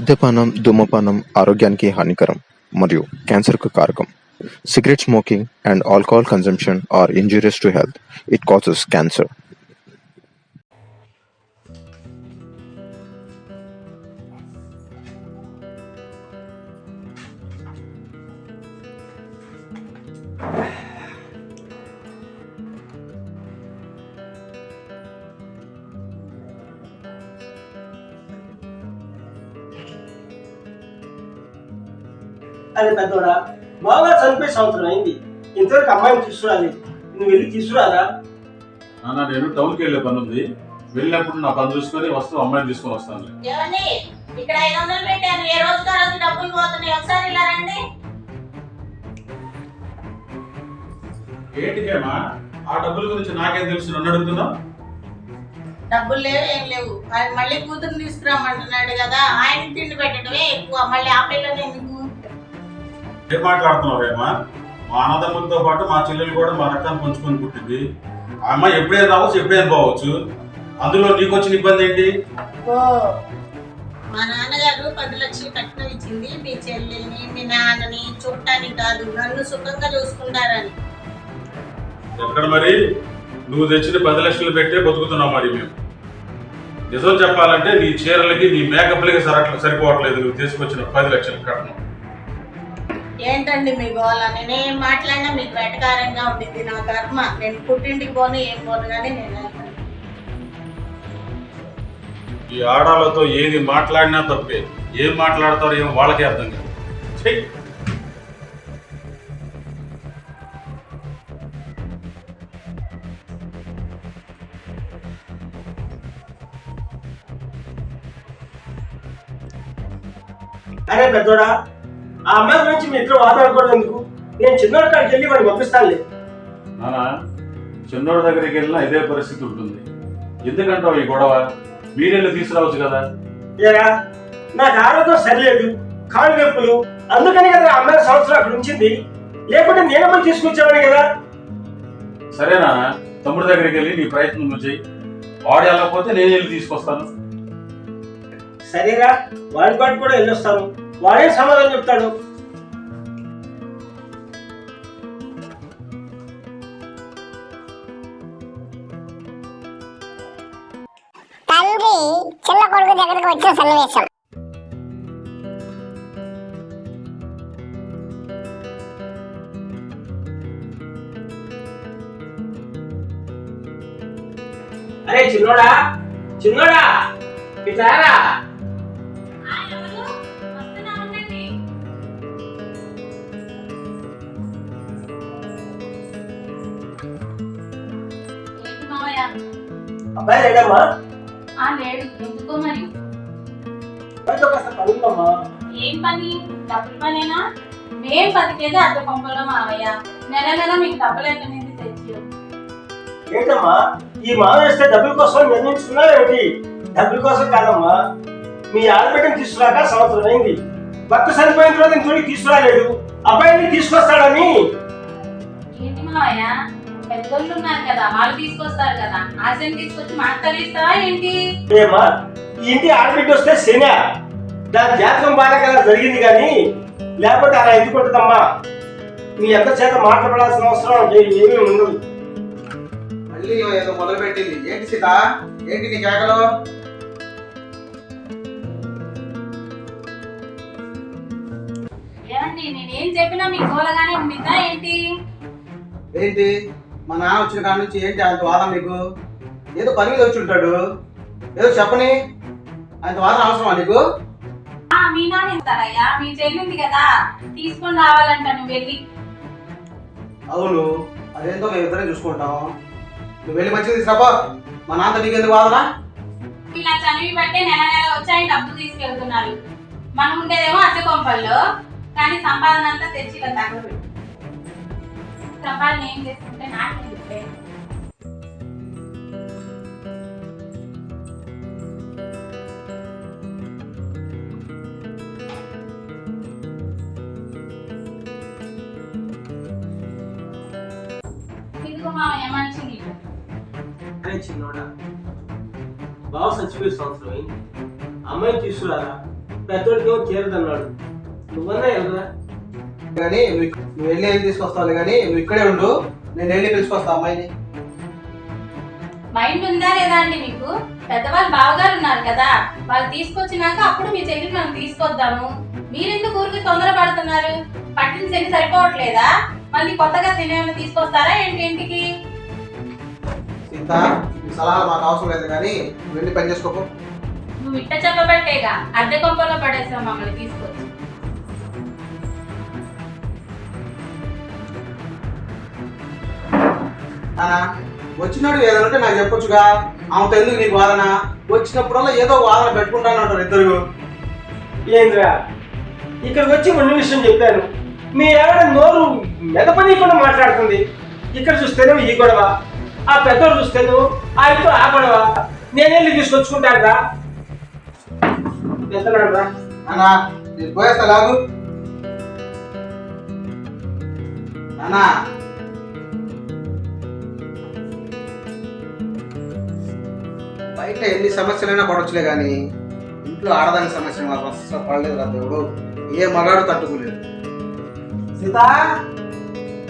మద్యపానం ధూమపానం ఆరోగ్యానికి హానికరం మరియు క్యాన్సర్కు కారకం. Cigarette smoking and alcohol consumption are injurious to health it causes cancer అది పెద్దోడా? బాగా చనిపోయి సంవత్సరం అయింది. ఇంతవరకు అమ్మాయిని తీసుకురాలేదు. నువ్వు వెళ్ళి తీసుకురాదా నాన్న నేను టౌన్కి వెళ్ళే పని ఉంది. వెళ్ళినప్పుడు నా పని చూసుకొని వస్తూ అమ్మాయిని తీసుకొని వస్తాను. ఏమండి? ఇక్కడ ఐదు వందలు పెట్టాను ఏ రోజుకి ఆ రోజు డబ్బులు పోతున్నాయి? ఒకసారి ఇలా రండి. ఏంటికేమా ఆ డబ్బుల గురించి నాకేం తెలుసు? నన్ను అడుగుతున్నావు? డబ్బులు లేవు ఏం లేవు. ఆయన మళ్ళీ కూతురు తీసుకురామంటున్నాడు కదా. ఆయన తిండి పెట్టడమే ఎక్కువ. మళ్ళీ ఆ పిల్లని ఎందుకు ఏం మాట్లాడుతున్నావు ఏమా మా అన్నదమ్ములతో పాటు మా చెల్లెలు కూడా మా రక్తాన్ని పంచుకొని పుట్టింది. ఆ అమ్మాయి ఎప్పుడైనా రావచ్చు ఎప్పుడైనా పోవచ్చు. అందులో నీకు వచ్చిన ఇబ్బంది ఏంటి? మా నాన్నగారు పది లక్షలు కట్నం ఇచ్చింది. మీ చెల్లెల్ని మీ నాన్నని చూడటానికి కాదు నన్ను సుఖంగా చూసుకుంటారని. ఎక్కడ మరి? నువ్వు తెచ్చిన పది లక్షలు పెట్టే బతుకుతున్నావు మరి మేము. నిజం చెప్పాలంటే నీ చీరలకి నీ మేకప్లకి సరట్ల సరిపోవట్లేదు. నువ్వు తీసుకొచ్చిన పది లక్షలు కట్నం. ఏంటండి మీ గోళ నేనేం మాట్లాడినా మీకు వెటకారంగా ఉండింది నా కర్మ నేను పుట్టింటికి పోను ఏం పోను కానీ నేను. ఈ ఆడాలతో ఏది మాట్లాడినా తప్పే ఏం మాట్లాడతారో ఏమో వాళ్ళకే అర్థం కాదు! అరే పెద్దోడా ఆ అమ్మాయి గురించి మీ ఇద్దరు మాట్లాడుకోవడం ఎందుకు? నేను చిన్నోడి కాడికి వెళ్ళి వాడిని పంపిస్తానులే. నానా చిన్నోడి దగ్గరికి వెళ్ళినా ఇదే పరిస్థితి ఉంటుంది. ఎందుకంటావు ఈ గొడవ? మీరెళ్ళి తీసుకురావచ్చు కదా. ఏరా నాకు ఆరోగ్యం సరిలేదు కాళ్ళు నొప్పులు. అందుకని కదా అమ్మాయి సంవత్సరం అక్కడ ఉంచింది లేకుంటే నేనే పోయి తీసుకొచ్చేవాడిని కదా. సరేనా తమ్ముడి దగ్గరికి వెళ్ళి నీ ప్రయత్నం నువ్వు చెయ్యి. వాడు వెళ్ళకపోతే నేను వెళ్ళి తీసుకొస్తాను. సరేరా వాడి పాటు కూడా వెళ్ళొస్తాను. వాడే సమాధానం చెప్తాడు. తండ్రి చిన్న కొడుకు దగ్గరికి వచ్చిన సన్నివేశం. అరే చిన్నోడా చిన్నోడా ఇట్లారా? అబ్బాయి లేడమ్మా? ఆ లేడు. ఎందుకో మరి? అబ్బాయితో కాస్త పని ఉందమ్మా ఏం పని? డబ్బుల పనేనా? మేం బతికేది మావయ్య. నెల నెల మీకు డబ్బులు ఎక్కడి నుంచి తెచ్చి ఏంటమ్మా? ఈ మామ వేస్తే డబ్బుల కోసం నిర్ణయించుకున్నావు ఏమిటి డబ్బుల కోసం కాదమ్మా. మీ ఆడబిడ్డని తీసుకురాక సంవత్సరం అయింది. భర్త చనిపోయిన తర్వాత ఇంట్లో తీసుకురాలేదు. అబ్బాయిని తీసుకొస్తాడని? ఏంటి మావయ్య? పెద్దోళ్ళు ఉన్నారు కదా వాళ్ళు తీసుకొస్తారు కదా. ఆశని తీసుకొచ్చి మాకు తగిలిస్తావా ఏంటి? ఏమా ఇంటి ఆడబిడ్డ వస్తే శని దాని జాతకం బాగా కదా జరిగింది కానీ లేకపోతే అలా ఎందుకుంటుందమ్మా మీ ఎంత చేత మాట్లాడాల్సిన అవసరం ఏమీ ఉండదు. మళ్ళీ ఏదో మొదలు పెట్టింది ఏంటి సీత? ఏంటి నీ కేకలు? ఏమండి నేనేం చెప్పినా మీకు గోలగానే ఉండిద్దా ఏంటి? ఏంటి? మా నాన్న వచ్చిన కాడ నుంచి ఏంటి అంత వాదన నీకు? ఏదో పని మీద వచ్చి ఉంటాడు. ఏదో చెప్పని అంత వాదన అవసరమా నీకు? మీ నాన్న ఇస్తారయ్యా మీ చెల్లింది కదా. తీసుకొని రావాలంట నువ్వు వెళ్ళి. అవును. అదేంతో మేము ఇద్దరం చూసుకుంటాం. నువ్వు వెళ్ళి మంచిగా తీసుకురాపో. మా నాన్నతో నీకెందుకు వాదన? ఇలా చనివి బట్టే నెల నెల వచ్చాయి డబ్బులు తీసుకెళ్తున్నారు. మనం ఉండేదేమో అద్దె కొంపల్లో. కానీ సంపాదన అంతా తెచ్చి ఇలా తగలబెట్టు. సంపాదన ఏం చేసుకుంటే నాకేం చెప్పే ఇదిగో అరే చిన్నోడా బావ చచ్చిపోయి సంవత్సరం అయింది అమ్మాయిని తీసుకురారా? పెద్దోడికి ఏమో చేరదన్నాడు నువ్వన్నా వెళ్ళరా? కానీ నువ్వు వెళ్ళి తీసుకొస్తావు కానీ నువ్వు ఇక్కడే ఉండు. నేను వెళ్ళి పిలుచుకొస్తా అమ్మాయిని. మైండ్ ఉందా లేదా అండి మీకు? పెద్దవాళ్ళు బావగారు ఉన్నారు కదా వాళ్ళు తీసుకొచ్చినాక అప్పుడు మీ చెల్లిని మనం తీసుకొద్దాము. మీరెందుకు ఊరికి తొందర పడుతున్నారు పట్టిన చెల్లి సరిపోవట్లేదా? మళ్ళీ కొత్తగా తినేమైనా తీసుకొస్తారా ఏంటి ఇంటికి? సీత ఈ సలహాలు మాకు అవసరం లేదు కానీ నువ్వు వెళ్ళి పని చేసుకోపో. నువ్వు ఇట్ట చెప్పబట్టేగా అద్దె కొంపలో పడేసావు మమ్మల్ని తీసుకొచ్చి. నానా వచ్చినాడు ఏదైనా ఉంటే నాకు చెప్పొచ్చుగా. ఆమెతో ఎందుకు నీకు వాదన? వచ్చినప్పుడల్లా ఏదో వాదన పెట్టుకుంటాను అంటారు ఇద్దరు. ఏంద్రా ఇక్కడికి వచ్చి ఉన్న విషయం చెప్పాను. మీ ఆవిడ నోరు మెదపనీయకుండా మాట్లాడుతుంది. ఇక్కడ చూస్తేనే ఈ గొడవ. ఆ పెద్దోడు చూస్తేను ఆ ఇంట్లో ఆ గొడవ. నేనెళ్ళి తీసుకొచ్చుకుంటాను రా వెళ్తున్నాడు రా నానా నేను పోయేస్తా లాగు. నానా బయట ఎన్ని సమస్యలైనా పడవచ్చులే కానీ ఇంట్లో ఆడదాని సమస్య మాత్రం అస్సలు పడలేదు రా దేవుడు. ఏ మగాడు తట్టుకోలేదు. సీత?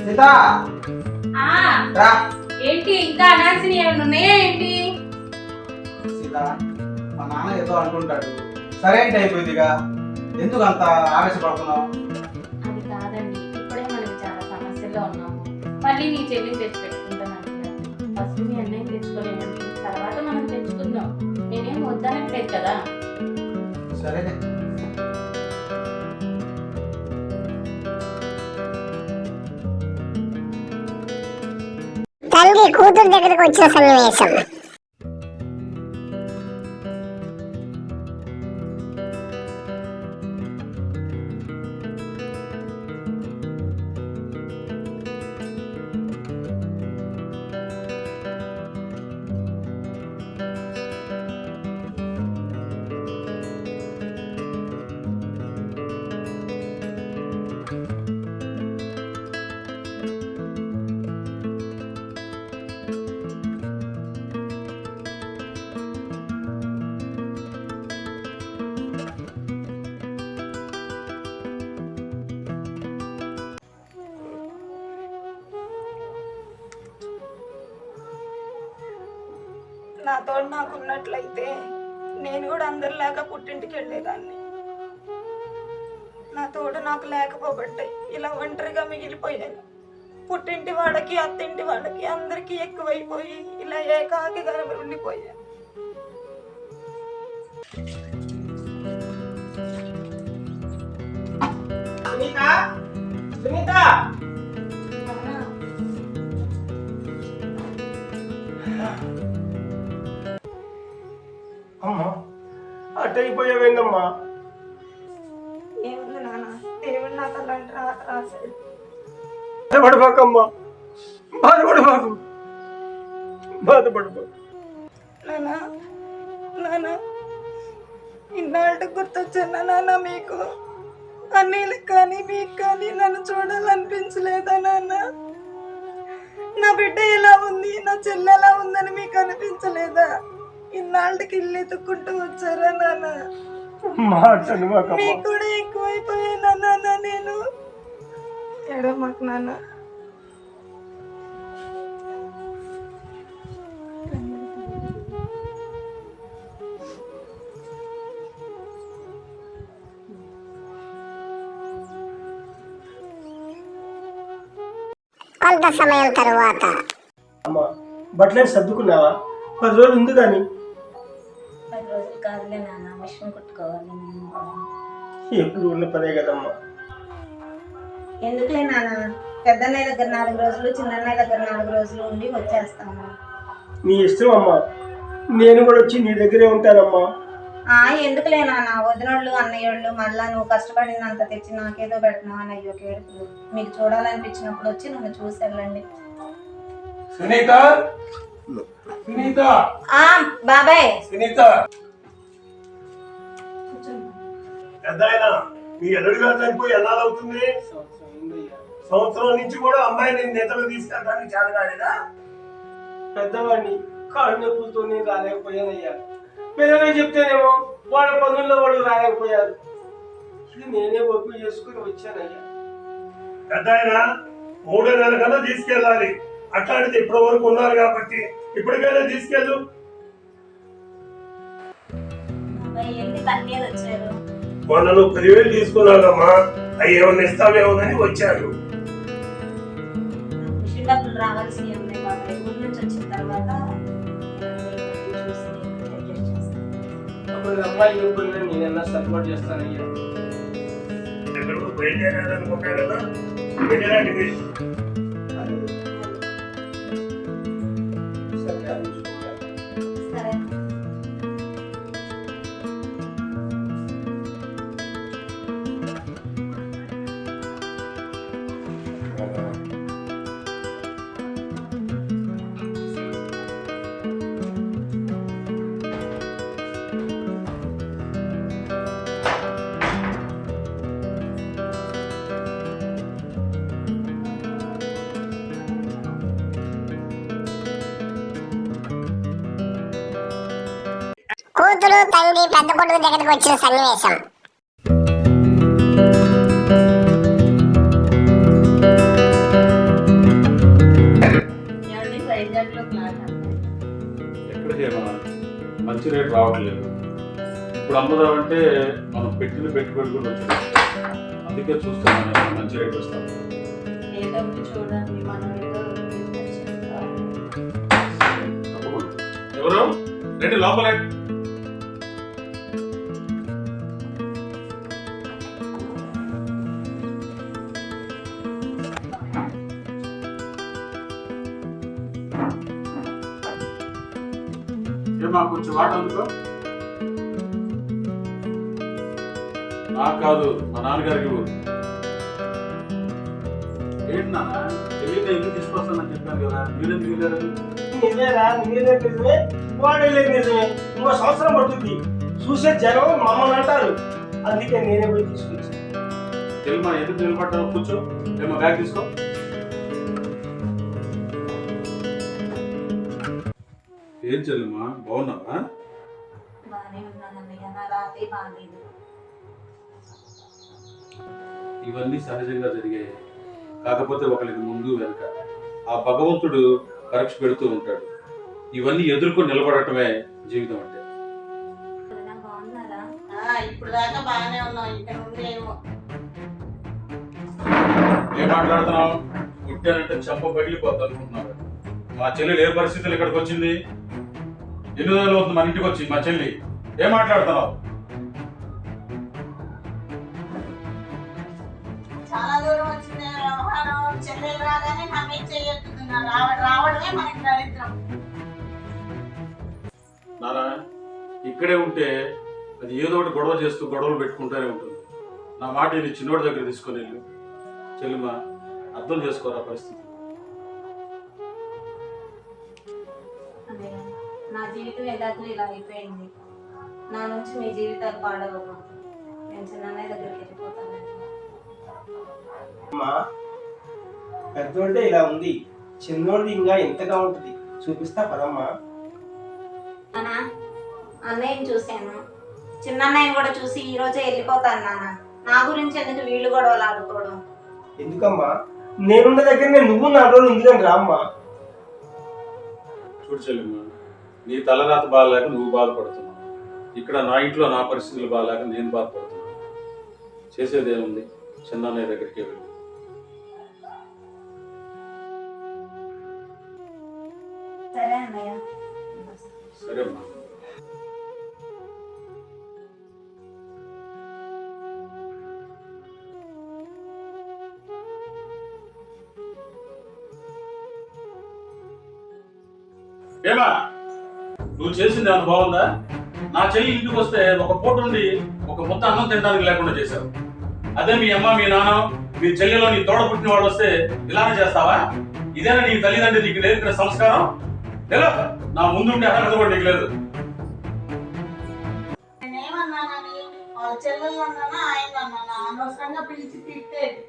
సీత? రా. ఏంటి ఇంకా అనాల్సిన ఏమైనా ఉన్నాయా ఏంటి? సీత మా నాన్న ఏదో అనుకుంటాడు. సరైన అయిపోయిందిగా. ఎందుకు అంత ఆవేశపడుతున్నావు? అది కాదండి ఇప్పుడే మనం చాలా సమస్యల్లో ఉన్నాము. మళ్ళీ నీ చెల్లిని తెచ్చి పెట్టుకుంటానండి ఫస్ట్ మీ అన్నయ్య తెచ్చుకోలేమండి తెచ్చుకుందాం నేనేం వద్దనట్లేదు కదా. సరేనే. తండ్రి కూతురు దగ్గరకు వచ్చిన సన్నివేశం. నా తోడు నాకు ఉన్నట్లయితే నేను కూడా అందరిలాగా పుట్టింటికి వెళ్ళేదాన్ని. నా తోడు నాకు లేకపోబట్టే ఇలా ఒంటరిగా మిగిలిపోయాను. పుట్టింటి వాడకి అత్తింటి వాడకి అందరికీ ఎక్కువైపోయి ఇలా ఏకాకిగా ఉండిపోయాను. సునీత? సునీత? అట్టయిపోయావేందమ్మా ఏముంది నాన్న? దేవుడు నాకు అలాంటి రాశాడు. బాధపడబాకమ్మా. బాధపడబాకు. బాధపడబాకు. ఇన్నాళ్ళకి గుర్తొచ్చానా నాన్న మీకు? అన్నీళ్ళకి కానీ మీకు కానీ నన్ను చూడాలనిపించలేదా నాన్న? నా బిడ్డ ఎలా ఉంది? నా చెల్లె ఎలా ఉందని మీకు అనిపించలేదా? ఇన్నాళ్ళకి ఇల్లు ఎత్తుక్కుంటూ వచ్చారా నాన్న? మాటను మాకమ్మా. మీకు కూడా ఎక్కువైపోయానా నాన్న నేను. ఏడో మాకు నాన్న. కొంత సమయం తరువాత. అమ్మా బట్టలని సర్దుకున్నావా? పది రోజులు ఉంది కానీ మిషన్ కుట్టుకోవాలి నేను కూడా. ఎప్పుడు ఉన్న పనే కదమ్మా. ఎందుకులే నాన్న పెద్దన్నయ్య దగ్గర నాలుగు రోజులు చిన్నన్నయ్య దగ్గర నాలుగు రోజులు ఉండి వచ్చేస్తాము. నీ ఇష్టం అమ్మా. నేను కూడా వచ్చి నీ దగ్గరే ఉంటానమ్మా. ఆ ఎందుకులే నాన్న వదినోళ్ళు అన్నయ్యోళ్ళు మళ్ళా నువ్వు కష్టపడినంత తెచ్చి నాకేదో పెడుతున్నావు అని అయ్యో కేడుపులు. మీకు చూడాలనిపించినప్పుడు వచ్చి నన్ను చూసి వెళ్ళండి. సునీత? సునీత? ఆ బాబాయ్. సునీత? పెద్ద ఆయన మీ ఎల్లుడి గారు చనిపోయి ఎన్నాళ్ళవుతుంది సంవత్సరం నుంచి కూడా అమ్మాయిని నిద్రలు తీసుకెళ్ళడానికి చేత కాలేదా పెద్దవాడిని కాళ్ళు నొప్పులతో నేను రాలేకపోయానయ్యా. పిల్లలు చెప్తేనేమో వాళ్ళ పనుల్లో వాళ్ళు రాలేకపోయారు. ఇది నేనే ఒప్పు చేసుకుని వచ్చానయ్యా. పెద్ద ఆయన మూడో నెల కన్నా తీసుకెళ్ళాలి. అట్లాంటిది ఇప్పటి వరకు ఉన్నారు కాబట్టి ఇప్పటికైనా తీసుకెళ్ళు. వచ్చారు? మొన్న నువ్వు పదివేలు తీసుకున్నావమ్మా అవి ఏమన్నా వచ్చాను రావాల్సి ఊరి నుంచి వచ్చిన తర్వాత చేస్తాను. అమ్మాయి ఇవ్వకుండా నేనన్నా సపోర్ట్ చేస్తానయ్యా? ఎక్కడికో బయలుదేరాలనుకుంటా కదా. వెళ్ళిరండి కూతురు తండ్రి పెద్ద కొడుకు దగ్గరికి వచ్చిన సన్నివేశం. మంచి రేట్ రావట్లేదు. ఇప్పుడు అమ్ముదామంటే మనం పెట్టిన పెట్టుబడి కూడా వచ్చింది. అందుకే చూస్తున్నాను మంచి రేట్ వస్తాను. ఎవరు? రండి లోపల. కొంచెం వాట అందుకో. నాకు కాదు మా నాన్నగారికి. ఏంటి నాన్న? ఇల్లు తీసుకొస్తానని చెప్పాను కదా నిజమేరా నిజమే నిజమే వాడు వెళ్ళేది నిజమే. ఇంకో సంవత్సరం పడుతుంది. చూసే జనం మమ్మల్ని అంటారు. అందుకే నేనే పోయి తీసుకొచ్చాను. తెలుమా ఎందుకు నిలబడ్డావు? కూర్చో. ఏమో బ్యాగ్ తీసుకో. ఏం చెల్లెమ్మా? బాగున్నావా? బాగానే ఉన్నానన్నయ్య నా రాతే బాగాలేదు ఇవన్నీ సహజంగా జరిగాయి. కాకపోతే ఒకరికి ముందు వెనుక. ఆ భగవంతుడు పరీక్ష పెడుతూ ఉంటాడు. ఇవన్నీ ఎదుర్కొని నిలబడటమే జీవితం అంటే. ఇప్పుడు దాకా బాగానే ఉన్నాం. ఇక్కడ ఏం మాట్లాడుతున్నావు? పుట్టానంటే చెంప పగిలిపోద్ది అనుకుంటున్నాడు మా చెల్లెలు ఏ పరిస్థితులు ఇక్కడికి వచ్చింది? ఎన్ని రోజులు అవుతుంది మన ఇంటికి వచ్చి మా చెల్లి ఏం మాట్లాడుతున్నావు? చాలా దూరం వచ్చింది వ్యవహారం చెల్లెలు రాగానే మనం ఏం చేయొద్దుతున్నారు రావడం రావడమే మనకి దరిద్రం. నానా ఇక్కడే ఉంటే అది ఏదో ఒకటి గొడవ చేస్తూ గొడవలు పెట్టుకుంటూనే ఉంటుంది. నా మాట ఇది చిన్నోడి దగ్గర తీసుకొని వెళ్ళు. చెల్లిమా అర్థం చేసుకోరా పరిస్థితి. జీవితం ఎలాగో ఇలా అయిపోయింది. నా నుంచి మీ జీవితాలు పాడవకు నేను చిన్నయ్య దగ్గరికి వెళ్ళిపోతానండి అమ్మా పెద్దోడితే ఇలా ఉంది. చిన్నోడిది ఇంకా ఎంతగా ఉంటుంది? చూపిస్తా పదమ్మా. నాన్న అన్నయ్యని చూశాను. చిన్నన్నయ్యని కూడా చూసి ఈ రోజే వెళ్ళిపోతాను నాన్న నా గురించి ఎందుకు వీళ్ళు గొడవలు ఆడుకోవడం? ఎందుకమ్మా? నేనున్న దగ్గర నువ్వు నా రోజులు ఉంది కానీ రామ్మా. చూడు చెల్లిమ్మా నీ తలరాత బాగాలేక నువ్వు బాధపడుతున్నావు. ఇక్కడ నా ఇంట్లో నా పరిస్థితులు బాగాలేక నేను బాధపడుతున్నాను. చేసేది ఏముంది? చిన్నన్నయ్య దగ్గరికి వెళ్ళు. సరే అమ్మా. ఏమా? నువ్వు చేసింది ఏమైనా బాగుందా? నా చెల్లి ఇంటికి వస్తే ఒక పూట ఉండి ఒక ముద్ద అన్నం తినడానికి లేకుండా చేశావు. అదే మీ అమ్మ మీ నాన్న మీ చెల్లెలో నీ తోడ పుట్టిన వాడు వస్తే ఇలానే చేస్తావా? ఇదేనా నీ తల్లిదండ్రి నీకు నేర్పిన సంస్కారం? ఎలా? నా ముందుండే అర్హత కూడా నీకు లేదు. చెల్లెలు అన్నానా ఆయన అన్నానా అనవసరంగా పిలిచి తిట్టేది.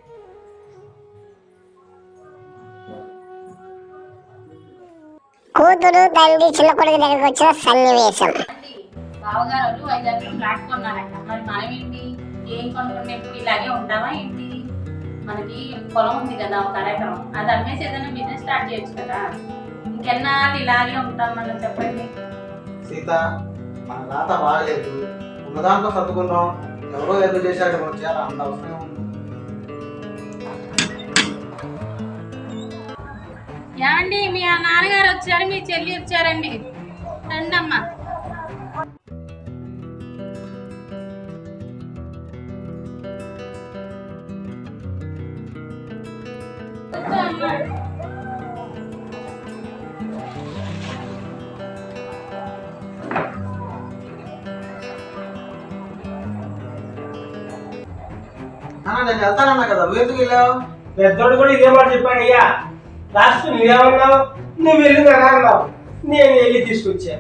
కూతురు తండ్రి చిన్న కొడుకు దగ్గరికి వచ్చిన సన్నివేశం. బావగారు వైజాగ్లో ఫ్లాట్ కొన్నారంట. మరి మనం ఏంటి ఏం కొనుక్కునే ఇప్పుడు ఇలాగే ఉంటావా ఏంటి? మనకి పొలం ఉంది కదా ఒక అరెకరం. అది అమ్మేసి ఏదైనా బిజినెస్ స్టార్ట్ చేయొచ్చు కదా. ఇంకెన్నాళ్ళు ఇలాగే ఉంటాం మనం చెప్పండి. సీత మన రాత బాగలేదు. ఉన్న దాంట్లో సర్దుకుందాం. ఎవరో ఏదో చేశాడు మనం చేయాలి? అంత అవసరం ఏమండి? మీ ఆ నాన్నగారు వచ్చారు మీ చెల్లి వచ్చారండి. రండి అమ్మా అన్న నేను వెళ్తానన్నా కదా. నువ్వు ఎందుకు వెళ్ళావు? పెద్దోడు కూడా ఇదే మాట చెప్పాడు అయ్యా లాస్ట్ నువ్వేమన్నావు నువ్వు వెళ్ళి అన్నావు నేను వెళ్ళి తీసుకొచ్చా.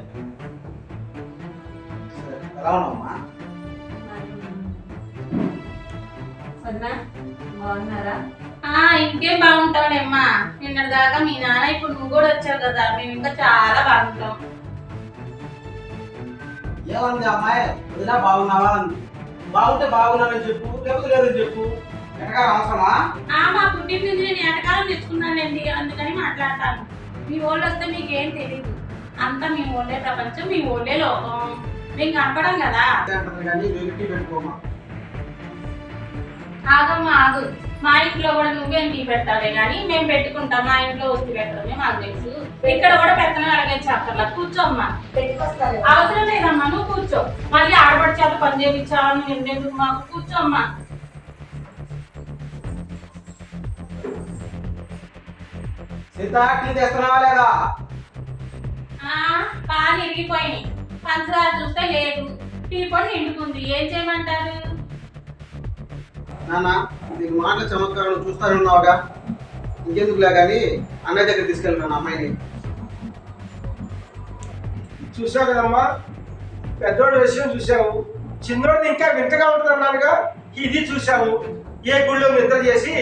సరే, ఎలా ఉన్నావమ్మా? వదినా బాగున్నారా? ఆ ఇంకేం బాగుంటావులేమ్మా. నిన్నటి దాకా మీ నాన్న ఇప్పుడు నువ్వు కూడా వచ్చావు కదా. మేము ఇంకా చాలా బాగుంటాం. ఏమంది అమ్మాయి? బాగున్నావా? బాగుంటే బాగున్నానని చెప్పు లేకపోతే లేదని చెప్పు. అవసరమా? ఆ మా పుట్టిన నుంచి నేను ఎంతకాలం తెచ్చుకున్నానండి అందుకని మాట్లాడతాను. మీ వాళ్ళు వస్తే మీకేం తెలియదు అంతా మీ ఓళ్ళే ప్రపంచం మీ ఓళ్ళే లోకం. మేము కనపడం కదా? ఆగమ్మా ఆగు. మా ఇంట్లో కూడా నువ్వేం టీ పెడతావే కానీ మేము పెట్టుకుంటాం. మా ఇంట్లో వస్తు పెట్టడమే మాకు తెలుసు. ఇక్కడ కూడా పెత్తనం అడగచ్చు అక్కర్లా కూర్చోమ్మా అవసరం లేదమ్మా నువ్వు కూర్చో. మళ్ళీ ఆడబడి చేత పని చేయించావా నువ్వు ఎందుకు మాకు? కూర్చోమ్మా సీత టీ తెస్తున్నావా లేదా? పాలు ఇరిగిపోయినాయి. పంచదార చూస్తే లేదు. టీ పొడి నిండుకుంది. ఏం చేయమంటారు? నాన్న నీకు మాటల చమత్కారం చూస్తానున్నావుగా ఇంకెందుకులే కానీ అన్నయ్య దగ్గర తీసుకెళ్ళినాను అమ్మాయిని. చూసావు కదమ్మా? పెద్దోడు విషయం చూసావు. చిన్నోడిది ఇంకా వింతగా ఉంటుందన్నానుగా. ఇది చూసావు ఏ గుళ్ళో నిద్ర చేసి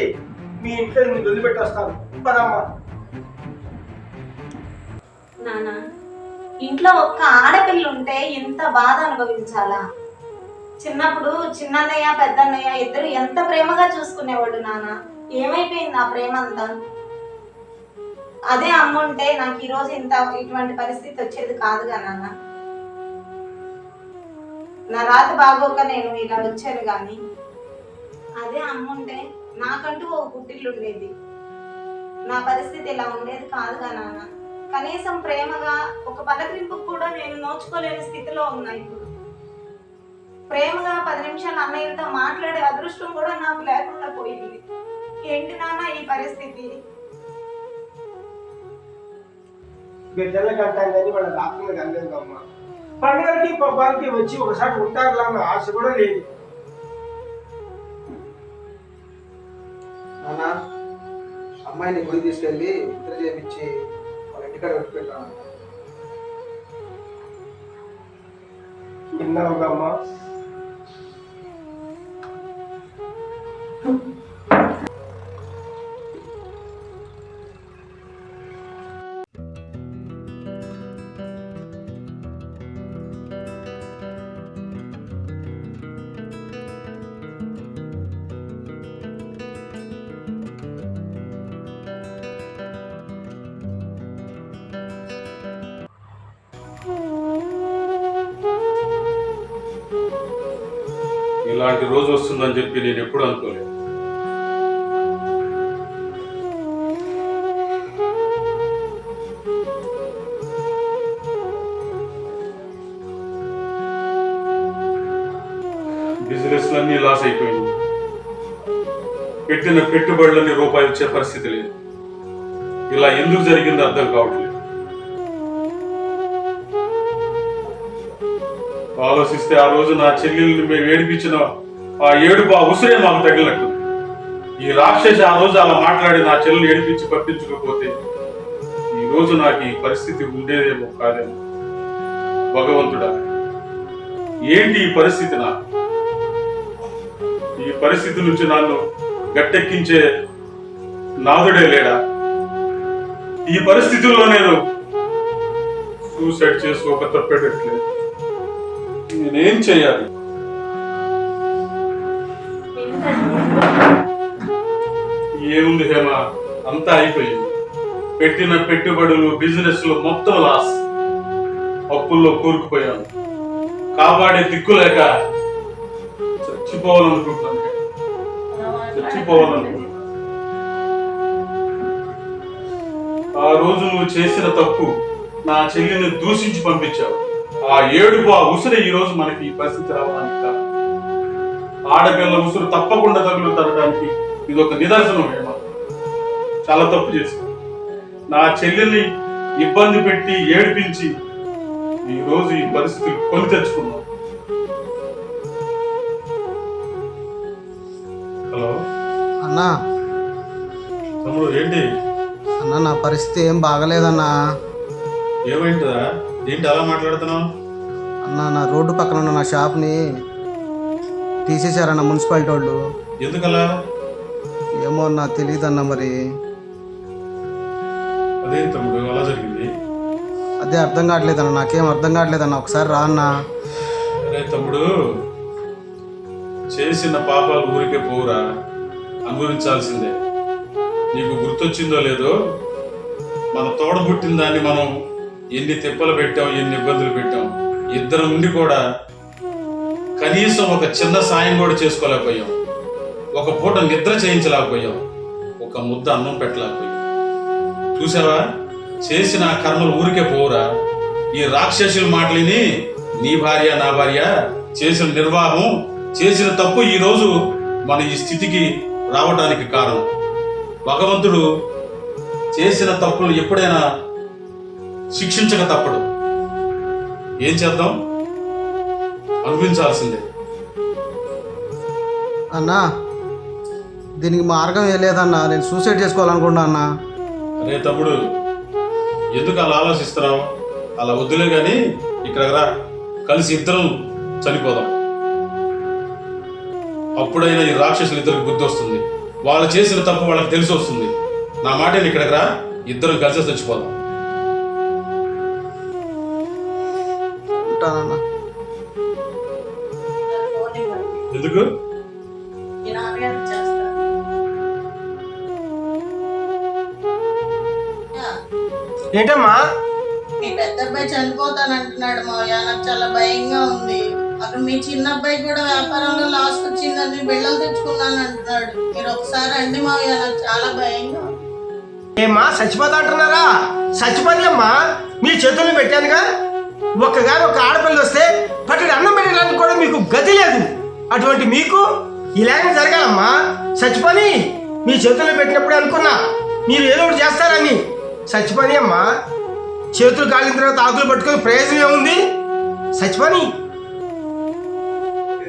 మీ ఇంట్లో నేను వదిలిపెట్టి వస్తాను పదమ్మా. నానా ఇంట్లో ఒక్క ఆడపిల్ల ఉంటే ఎంత బాధ అనుభవించాలా? చిన్నప్పుడు చిన్నన్నయ్య పెద్దన్నయ్య ఇద్దరు ఎంత ప్రేమగా చూసుకునేవాడు నాన్న ఏమైపోయింది ఆ ప్రేమ అంతా అదే అమ్ముంటే నాకు ఈరోజు ఇంత ఇటువంటి పరిస్థితి వచ్చేది కాదుగా నాన్న. నా రాత బాగోక నేను ఇలా వచ్చాను కానీ అదే అమ్ముంటే నాకంటూ ఒక పుట్టిల్లు ఉండేది నా పరిస్థితి ఇలా ఉండేది కాదుగా నాన్న. కనీసం ప్రేమగా ఒక పలకరింపు కూడా నేను నోచుకోలేని స్థితిలో ఉన్నా ఇప్పుడు. ప్రేమగా పది నిమిషాలు అన్నయ్యతో మాట్లాడే అదృష్టం కూడా నాకు లేకుండా పోయింది. ఏంటి నాన్న ఈ పరిస్థితి? బిడ్డలకు అంటాం కానీ వాళ్ళ ఆత్మలకు పండుగలకి పబ్బాలకి వచ్చి ఒకసారి ఉంటారులా అన్న ఆశ కూడా లేదు. నాన్న అమ్మాయిని గుడి తీసుకెళ్ళి నిద్ర చేపించి వాళ్ళ ఇంటికాడ పెట్టి పెట్టాను విన్నావుగా అమ్మా? వస్తుందని నేను ఎప్పుడు అనుకోలేదు. బిజినెస్ అన్నీ లాస్ అయిపోయింది. పెట్టిన పెట్టుబడులన్నీ రూపాయలు ఇచ్చే పరిస్థితి లేదు. ఇలా ఎందుకు జరిగిందో అర్థం కావట్లేదు. ఆలోచిస్తే ఆ రోజు నా చెల్లెల్ని మేము ఏడిపించిన ఆ ఏడుపు ఆ ఉసిరే మాకు తగిలినట్టు. ఈ రాక్షసి ఆ రోజు అలా మాట్లాడి నా చెల్లెలు ఏడిపించి పట్టించకపోతే ఈ రోజు నాకు ఈ పరిస్థితి ఉండేదేమో కాదేమో. భగవంతుడా ఏంటి ఈ పరిస్థితి నాకు? ఈ పరిస్థితి నుంచి నన్ను గట్టెక్కించే నాదుడే లేడా? ఈ పరిస్థితుల్లో నేను సూసైడ్ చేసుకోక తప్పేటట్లేదు నేనేం చేయాలి? ఏముంది హేమ? అంతా అయిపోయింది. పెట్టిన పెట్టుబడులు బిజినెస్లో మొత్తం లాస్. అప్పుల్లో కూరుకుపోయాను. కాపాడే దిక్కు లేక చచ్చిపోవాలనుకుంటున్నాను. చచ్చిపోవాలనుకుంటున్నాను. ఆ రోజు నువ్వు చేసిన తప్పు నా చెల్లిని దూషించి పంపించావు. ఆ ఏడుపు ఆ ఉసిరి ఈ రోజు మనకి ఈ పరిస్థితి రావడానికి కారణం. ఆడపిల్ల ఉసురు తప్పకుండా తగులుతరడానికి ఇది ఒక నిదర్శనం చాలా తప్పు చేశాను నా చెల్లెల్ని ఇబ్బంది పెట్టి ఏడిపించి ఈ రోజు ఈ పరిస్థితులు కొని తెచ్చుకున్నాం హలో? అన్నా. తమ్ముడు ఏంటి? అన్న నా పరిస్థితి ఏం బాగలేదన్నా. ఏమైందిరా? ఏంటి అలా మాట్లాడుతున్నావు? అన్న నా రోడ్డు పక్కన ఉన్న నా షాప్ని తీసేశారన్న మున్సిపాలిటీ వాళ్ళు. ఎందుకలా? ఏమో అన్న తెలియదన్న మరి. అదేం తమ్ముడు అలా జరిగింది. అదే అర్థం కావట్లేదన్న నాకేం అర్థం కావట్లేదన్న ఒకసారి రా అన్న. అరే తమ్ముడు చేసిన పాపాలు ఊరికే పోవురా అనుభవించాల్సిందే. నీకు గుర్తొచ్చిందో లేదో మన తోడ పుట్టిన దాన్ని మనం ఎన్ని తిప్పలు పెట్టాం ఎన్ని ఇబ్బందులు పెట్టాం ఇద్దరు ఉండి కూడా కనీసం ఒక చిన్న సాయం కూడా చేసుకోలేకపోయాం. ఒక పూట నిద్ర చేయించలేకపోయాం. ఒక ముద్ద అన్నం పెట్టలేకపోయాం. చూసావా? చేసిన కర్మలు ఊరికే పోవురా. ఈ రాక్షసుల మాటలిని నీ భార్య నా భార్య చేసిన నిర్వాహం చేసిన తప్పు ఈరోజు మన ఈ స్థితికి రావడానికి కారణం. భగవంతుడు చేసిన తప్పులు ఎప్పుడైనా శిక్షించక తప్పడు. ఏం చేద్దాం? అనుభవించాల్సిందే. అన్నా దీనికి మార్గం ఏ లేదన్నా? నేను సూసైడ్ చేసుకోవాలనుకుంటా అన్నా. అరే తమ్ముడు ఎందుకు అలా ఆలోచిస్తున్నావు? అలా వద్దులే గాని ఇక్కడ రా. కలిసి ఇద్దరం చనిపోదాం. అప్పుడైనా ఈ రాక్షసులు ఇద్దరికి బుద్ధి వస్తుంది. వాళ్ళు చేసిన తప్పు వాళ్ళకి తెలిసి వస్తుంది. నా మాట ఇక్కడికి రా. ఇద్దరం కలిసి చచ్చిపోదాం. ఎందుకు? ఏంటమ్మా? మీ పెద్ద అబ్బాయి చనిపోతానంటున్నాడు మావయ్య. నాకు చాలా భయంగా ఉంది. అక్కడ మీ చిన్న అబ్బాయి కూడా వ్యాపారంలో లాస్ వచ్చిందని బిళ్ళలు తెచ్చుకున్నాను అంటున్నాడు మీరు ఒకసారి అండి మావయ్య నాకు చాలా భయంగా ఏమ్మా చచ్చిపోతా అంటున్నారా? చచ్చిపోతే అమ్మా మీ చేతుల్లో పెట్టానుగా. ఒక్కగారు ఒక ఆడపిల్ల వస్తే పట్టడి అన్నం పెట్టడానికి కూడా మీకు గతి లేదు. అటువంటి మీకు ఇలాగే జరగాలమ్మా. చచ్చిపోని మీ చేతుల్లో పెట్టినప్పుడే అనుకున్నా. మీరు ఏదో ఒకటి చేస్తారని. చచ్చిపోని అమ్మా. చేతులు కాలిన తర్వాత ఆకులు పట్టుకొని ప్రయోజనం ఏముంది? చచ్చిపోని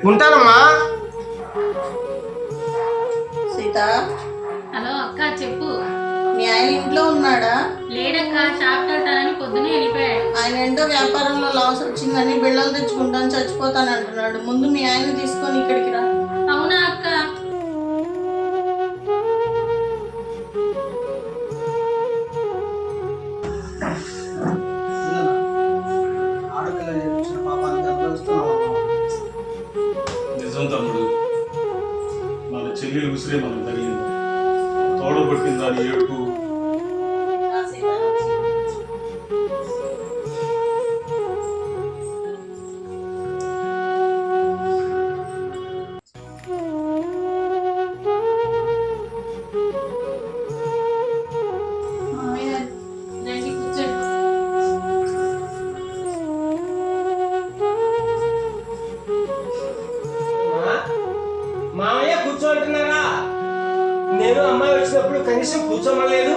ఉంటానమ్మా. సీత. హలో అక్క చెప్పు. మీ ఆయన ఇంట్లో ఉన్నాడా? లేడక్క షాప్ వెళ్తానని పొద్దునే వెళ్ళిపోయాడు. ఆయన ఏంటో వ్యాపారంలో లాస్ వచ్చిందని బిళ్ళలు తెచ్చుకుంటాను చచ్చిపోతాను అంటున్నాడు. ముందు మీ ఆయన తీసుకొని ఇక్కడికి రా. మన చెల్లి ఉసిరే మనకు తగిలింది తోడ పట్టిన దాని ఏడుపు కనీసం కూర్చోమలేదు